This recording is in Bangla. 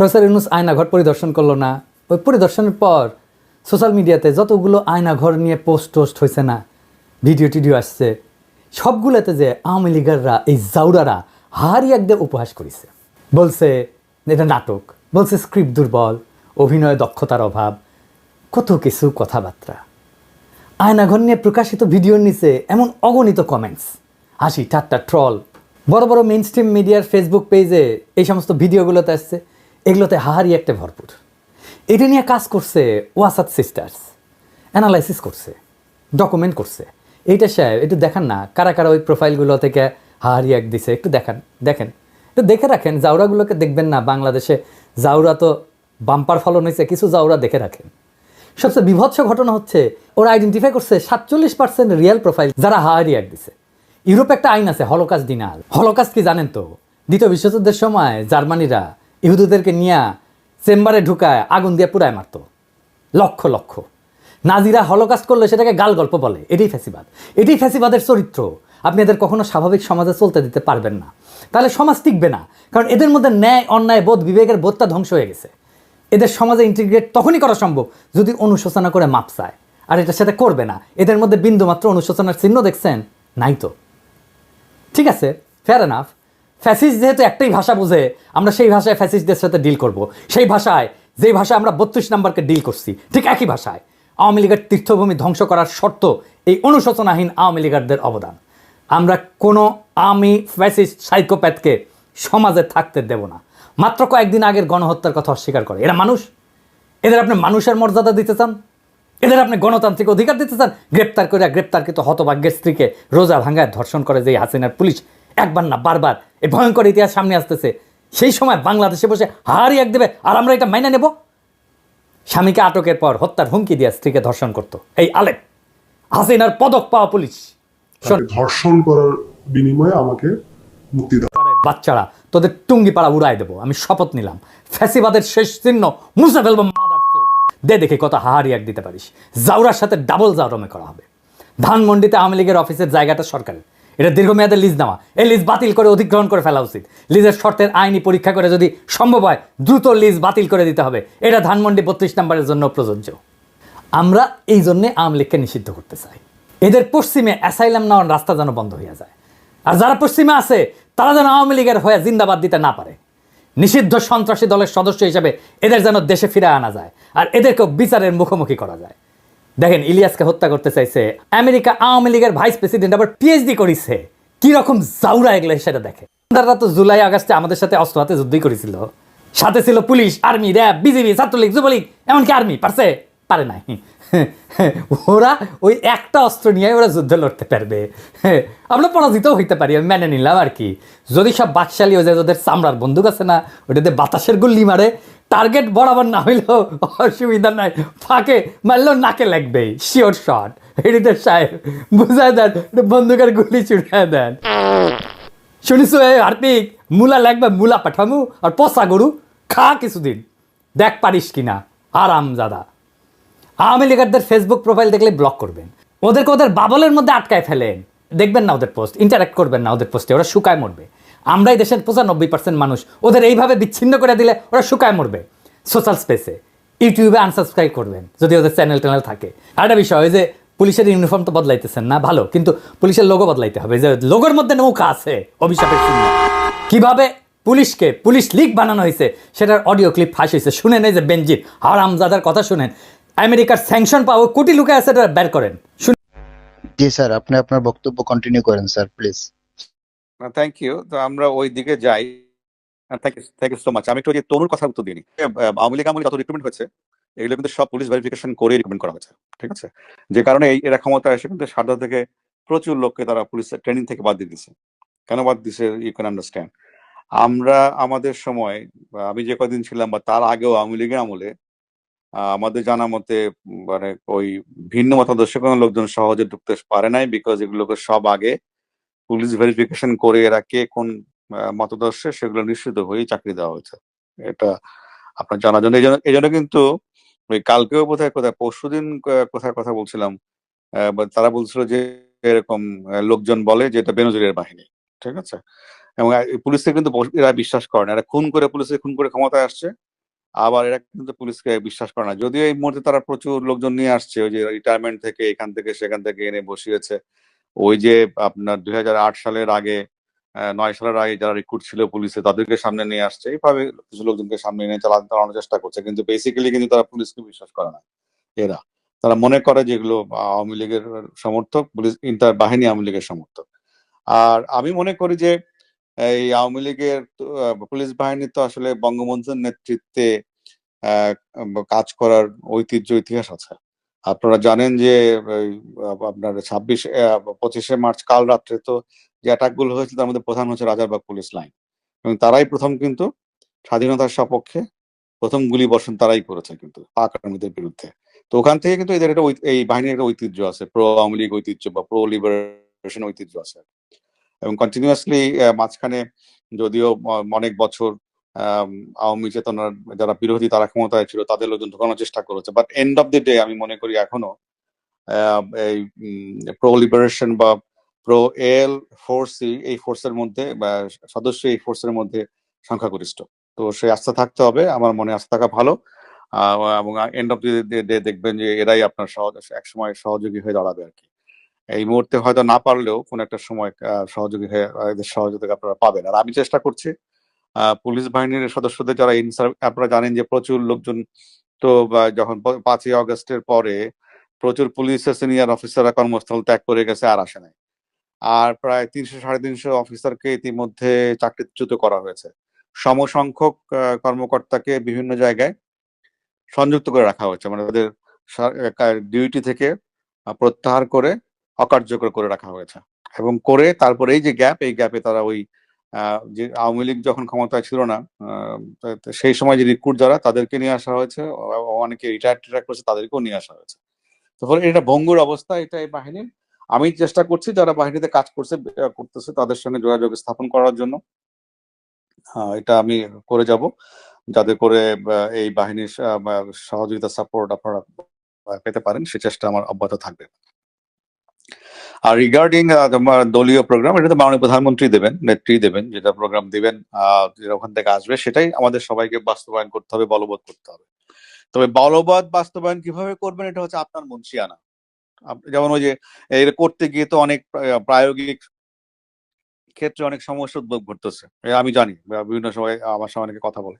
প্রফেসর ইউনুস আয়নাঘর পরিদর্শন করল না। ওই পরিদর্শনের পর সোশ্যাল মিডিয়াতে যতগুলো আয়নাঘর নিয়ে পোস্ট টোস্ট হয়েছে না, ভিডিও টিডিও আসছে, সবগুলোতে যে আওয়ামী লীগাররা, এই জাউরারা হারি একদম উপহাস করেছে। বলছে, এটা নাটক। বলছে, স্ক্রিপ্ট দুর্বল, অভিনয় দক্ষতার অভাব, কত কিছু কথাবার্তা। আয়নাঘর নিয়ে প্রকাশিত ভিডিওর নিচে এমন অগণিত কমেন্টস হাসি, ঠাট্টা ট্রল বড় বড় মেইন স্ট্রিম মিডিয়ার ফেসবুক পেজে এই সমস্ত ভিডিওগুলোতে আসছে। এগুলোতে হাহারি একটা ভরপুর। এটা নিয়ে কাজ করছে ওয়াসাদ সিস্টার্স, অ্যানালাইসিস করছে, ডকুমেন্ট করছে। এইটা সাহেব একটু দেখান না, কারা কারা ওই প্রোফাইলগুলো থেকে হাহারি এক দিছে, একটু দেখান, দেখেন। একটু দেখে রাখেন জাউরাগুলোকে দেখবেন না, বাংলাদেশে জাউরা তো বাম্পার ফলন হয়েছে, কিছু জাউরা দেখে রাখেন। সবচেয়ে বিভৎস ঘটনা হচ্ছে, ওরা আইডেন্টিফাই করছে সাতচল্লিশ পার্সেন্ট রিয়েল প্রোফাইল যারা হাহারি এক দিছে। ইউরোপে একটা আইন আছে, হলোকাস্ট দিনাল হলোকাস্ট কি জানেন তো? দ্বিতীয় বিশ্বযুদ্ধের সময় জার্মানিরা ইহুদিদেরকে নিয়ে চেম্বারে ঢুকায় আগুন দিয়ে পুরায় মারত। লক্ষ লক্ষ। নাজিরা হলোকাস্ট করলে সেটাকে গাল গল্প বলে। এটাই ফ্যাসিবাদ। এটাই ফ্যাসিবাদের চরিত্র। আপনি এদের কখনো স্বাভাবিক সমাজে চলতে দিতে পারবেন না। তাহলে সমাজ টিকবে না। কারণ এদের মধ্যে ন্যায়, অন্যায়, বোধ, বিবেকের বোধটা ধ্বংস হয়ে গেছে। এদের সমাজে ইন্টিগ্রেট তখনই করা সম্ভব যদি অনুশোচনা করে মাপ চায়। আর এটা সেটা করবে না। এদের মধ্যে বিন্দুমাত্র অনুশোচনার চিহ্ন দেখছেন নাই তো। ঠিক আছে? ফেয়ার এনাফ ফ্যাসিস যেহেতু একটাই ভাষা বুঝে, আমরা সেই ভাষায় ফ্যাসিস্টদের সাথে ডিল করব। সেই ভাষায়, যেই ভাষায় আমরা বত্রিশ নাম্বারকে ডিল করছি, ঠিক একই ভাষায়। আওয়ামী লীগের তীর্থভূমি ধ্বংস করার শর্ত এই অনুশোচনাহীন আওয়ামী লীগারদের অবদান। আমরা কোনো আমি ফ্যাসিস্ট সাইকোপ্যাথকে সমাজে থাকতে দেব না। মাত্র কয়েকদিন আগের গণহত্যার কথা অস্বীকার করে। এরা মানুষ। এদের আপনি মানুষের মর্যাদা দিতে চান? এদের আপনি গণতান্ত্রিক অধিকার দিতে চান? গ্রেপ্তার করে গ্রেপ্তারকৃত হতভাগ্যের স্ত্রীকে রোজা ভাঙ্গায় ধর্ষণ করে যে হাসিনার পুলিশ একবার না বারবার। এই ভয়ঙ্কর ইতিহাস সামনে আসতেছে। সেই সময় বাংলাদেশে বসে হারি এক দেবে আর আমরা এটা মাইনে নেব। স্বামীকে আটকের পর হত্যার হুমকি দিয়ে স্ত্রীকে ধর্ষণ করতো। এই আলেপ হাসিনার পদক পাওয়া পুলিশ। ধর্ষণ করার বিনিময়ে আমাকে মুক্তি বাচ্চারা তোদের টুঙ্গি পাড়া উড়াই দেবো আমি শপথ নিলাম। ফ্যাসিবাদের শেষ চিহ্ন মুছে ফেলব দে দেখে কত হাহারি এক দিতে পারিস। জাউরার সাথে ডাবল জাউরমে করা হবে। ধানমন্ডিতে আওয়ামী লীগের অফিসের জায়গাটা সরকারের। এটা দীর্ঘমেয়াদের লিজ নেওয়া। এই লিজ বাতিল করে অধিগ্রহণ করে ফেলা উচিত। লিজের শর্তের আইনি পরীক্ষা করে যদি সম্ভব হয়, দ্রুত লিজ বাতিল করে দিতে হবে। এটা ধানমন্ডি বত্রিশ নম্বরের জন্য প্রযোজ্য। আমরা এই জন্যে আওয়ামী লীগকে নিষিদ্ধ করতে চাই। এদের পশ্চিমে অ্যাসাইলাম নেওয়ার রাস্তা যেন বন্ধ হয়ে যায়। আর যারা পশ্চিমে আছে, তারা যেন আওয়ামী লীগের হয়ে জিন্দাবাদ দিতে না পারে। নিষিদ্ধ সন্ত্রাসী দলের সদস্য হিসেবে এদের যেন দেশে ফিরে আনা যায়। আর এদেরকেও বিচারের মুখোমুখি করা যায়। দেখেন, ইলিয়াসকে হত্যা করতে চাইছে। আমেরিকা আওয়ামী লীগের ভাইস প্রেসিডেন্ট আবার পিএইচডি করেছে। কি রকম জাউরা এগুলো সেটা দেখে তারা তো জুলাই আগস্টে আমাদের সাথে অস্ত্র হাতে যুদ্ধই করেছিল। সাথে ছিল police, army, RAB BJP Chhatra League, Jubo League, এমনকি আর্মি, পারছে? পারে নাই। ওরা ওই একটা অস্ত্র নিয়ে ওরা যুদ্ধ লড়তে পারবে। আমরা পরাজিত হইতে পারি, আমি মেনে নিলাম আর কি। যদি সব বাকশালী হয়ে যায়, ওদের চামড়ার বন্দুক আছে না, ওটাতে বাতাসের গুল্লি মারে টার্গেট বরাবর না হইলেও অসুবিধা নাই। ফাঁকে মারলেও নাকে লাগবে শিওর শট এডিটার সাহেব বুঝায় দেন বন্দুকের গুলি ছুড়ে দেন। শুনিস এই হার্পিক মূলা লাগবে, মূলা পাঠামু, আর পচা গরু খা কিছুদিন। দেখ পারিস কিনা, আরাম দাদা আওয়ামী লীগারদের ফেসবুক প্রোফাইল দেখলে ব্লক করবেন। ওদেরকে ওদের বাবলের মধ্যে আটকায় ফেলেন। দেখবেন না ওদের পোস্ট ইন্টারাক্ট করবেন না ওদের পোস্টে ওরা শুকায় মরবে। আমরাই দেশের পঁচানব্বই পার্সেন্ট মানুষ। ওদের এইভাবে বিচ্ছিন্ন করে দিলে ওরা শুকায় মরবে। সোশ্যাল স্পেসে ইউটিউবে আনসাবস্ক্রাইব করবেন, যদি ওদের চ্যানেল ট্যানেল থাকে। আর একটা বিষয় যে পুলিশের ইউনিফর্ম তো বদলাইতেছেন না, ভালো, কিন্তু পুলিশের লোগো বদলাইতে হবে। যে লোগোর মধ্যে নৌকা আছে, অভিশাপের চিহ্ন। কীভাবে পুলিশকে পুলিশ লিগ বানানো হয়েছে, সেটার অডিও ক্লিপ ফাঁস হয়েছে। শুনেন এই যে বেঞ্জির হারামজাদার কথা শুনেন। আমেরিকার স্যাংশন পাওয়া কোটি লুকে আছে, এটা বের করেন। জি স্যার, আপনি আপনার বক্তব্য কন্টিনিউ করেন স্যার প্লিজ থ্যাংক ইউ তো আমরা ওই দিকে যাই thank you thank you so much আমি একটু যে তনুর কথা উত্তর দিই আওয়ামী লীগ আমলে যত রিক্রুটমেন্ট হয়েছে, এগুলো কিন্তু সব পুলিশ ভেরিফিকেশন করে রিক্রুটমেন্ট করা হয়েছে, ঠিক আছে? যে কারণে এই, এরা ক্ষমতা এসে কিন্তু সারদা থেকে প্রচুর লোককে তারা পুলিশ ট্রেনিং থেকে বাদ দিয়ে দিছে কেন বাদ দিছে ইউ ক্যান আন্ডারস্ট্যান্ড আমরা, আমাদের সময় আমি যে কদিন ছিলাম, বা তার আগেও আওয়ামী লীগের আমলে আমাদের জানা মতে মানে ওই ভিন্ন মতাদর্শ লোকজন সহজে ঢুকতে পারে নাই বিকজ এগুলোকে সব আগে পুলিশ ভেরিফিকেশন করে এরা কে কোন মতাদর্শে সেগুলো নিশ্চিত হয়ে চাকরি দেওয়া হয়েছে। এটা আপনার জানার জন্য। এই জন্য কিন্তু ওই কালকেও বোধহয় কোথায়, পরশুদিন ক- কোথায় কথা বলছিলাম তারা বলছিল যে এরকম লোকজন বলে যে এটা বেনজিরের বাহিনী, ঠিক আছে? এবং পুলিশকে কিন্তু এরা বিশ্বাস করে না। এরা খুন করে পুলিশে খুন করে ক্ষমতায় আসছে, আবার এরা কিন্তু পুলিশকে বিশ্বাস করে না। যদিও এই মুহূর্তে তারা প্রচুর লোকজন নিয়ে আসছে, ওই যে রিটায়ারমেন্ট থেকে এখান থেকে সেখান থেকে এনে বসিয়েছে ওই যে আপনার দুই হাজার আট সালের আগে নয় সালের আগে যারা রিক্রুট ছিল পুলিশে তাদেরকে সামনে নিয়ে আসছে। এইভাবে কিছু লোকজনকে সামনে এনে চালাতে চালানোর চেষ্টা করছে। কিন্তু বেসিক্যালি কিন্তু তারা পুলিশকে বিশ্বাস করে না, এরা। তারা মনে করে যেগুলো আওয়ামী লীগের সমর্থক, পুলিশ, ইন্টার বাহিনী আওয়ামী লীগের সমর্থক। আর আমি মনে করি যে, এই আওয়ামী লীগের পুলিশ বাহিনী তো আসলে বঙ্গবন্ধুর নেতৃত্বে কাজ করার ঐতিহ্য, ইতিহাস আছে। আপনারা জানেন যে আপনার ছাব্বিশ পঁচিশে মার্চ কাল রাত্রে তো যে অ্যাটাকগুলো হয়েছিল তার মধ্যে প্রধান হচ্ছে রাজারবাগ পুলিশ লাইন এবং তারাই প্রথম কিন্তু স্বাধীনতার সপক্ষে প্রথম গুলি বর্ষণ তারাই করেছে কিন্তু পাক আর্মিদের বিরুদ্ধে। তো ওখান থেকে কিন্তু এদের একটা এই বাহিনীর একটা ঐতিহ্য আছে প্রো আওয়ামী লীগ ঐতিহ্য বা প্রো লিবারেশন ঐতিহ্য আছে। এবং কন্টিনিউয়াসলি মাঝখানে যদিও অনেক বছর আওয়ামী চেতনার যারা বিরোধী তারা ক্ষমতায় ছিল, তাদের লোকজন ঢোকানোর চেষ্টা করেছে। But end of the day আমি মনে করি এখনও এই প্রো লিবারেশন বা প্রো এল ফোর্স এই ফোর্সের মধ্যে বা সদস্য এই ফোর্সের মধ্যে সংখ্যাগরিষ্ঠ। তো সেই আস্থা থাকতে হবে, আমার মনে আস্থা থাকা ভালো। এবং এন্ড অফ দি ডে দেখবেন যে এরাই আপনার একসময় সহযোগী হয়ে দাঁড়াবে আর কি। এই মুহূর্তে হয়তো না পারলেও কোন একটা সময় সহযোগী হয়ে, এদের সহযোগিতা আপনারা পাবেন। আর আমি চেষ্টা করছি পুলিশ বাহিনীর সদস্যদের যারা আপনারা জানেন যে প্রচুর লোকজন তো যখন পাঁচই আগস্টের পরে প্রচুর পুলিশের সিনিয়র অফিসাররা কর্মস্থল ত্যাগ করে গেছে আর আসে নাই। আর প্রায় তিনশো সাড়ে তিনশো অফিসারকে ইতিমধ্যে চাকরিচ্যুত করা হয়েছে। সমসংখ্যক কর্মকর্তাকে বিভিন্ন জায়গায় সংযুক্ত করে রাখা হয়েছে। মানে তাদের ডিউটি থেকে প্রত্যাহার করে অকার্যকর করে রাখা হয়েছে। এবং করে তারপরে এই যে গ্যাপ এই গ্যাপে তারা ওই যে আওয়ামী লীগ যখন ক্ষমতায় ছিল না সেই সময় যে রিক্রুট যারা, তাদেরকে নিয়ে আসা হয়েছে অনেকে রিটায়ার টিটায়ার করেছে, তাদেরকেও নিয়ে আসা হয়েছে। তো ফলে এটা ভঙ্গুর অবস্থা, এটা এই বাহিনীর। আমি চেষ্টা করছি যারা বাহিনীতে কাজ করছে করতেছে, তাদের সঙ্গে যোগাযোগ স্থাপন করার জন্য। এটা আমি করে যাব। যাতে করে এই বাহিনীর সহযোগিতা সাপোর্ট আপনারা পেতে পারেন, সে চেষ্টা আমার অব্যাহত থাকবে। আর রিগার্ডিং তোমার দলীয় প্রোগ্রাম এটা তো মাননীয় প্রধানমন্ত্রী দেবেন, নেত্রী দেবেন, যেটা প্রোগ্রাম দিবেন যেটা ওখান থেকে আসবে, সেটাই আমাদের সবাইকে বাস্তবায়ন করতে হবে, বলবৎ করতে হবে। তবে বলবৎ বাস্তবায়ন কীভাবে করবেন, এটা হচ্ছে আপনার মুন্সিয়ানা। যেমন ওই যে এটা করতে গিয়ে তো অনেক প্রায়োগিক ক্ষেত্রে অনেক সমস্যা উদ্ভব ঘটতেছে। আমি জানি বিভিন্ন সময় আমার সঙ্গে অনেকে কথা বলে।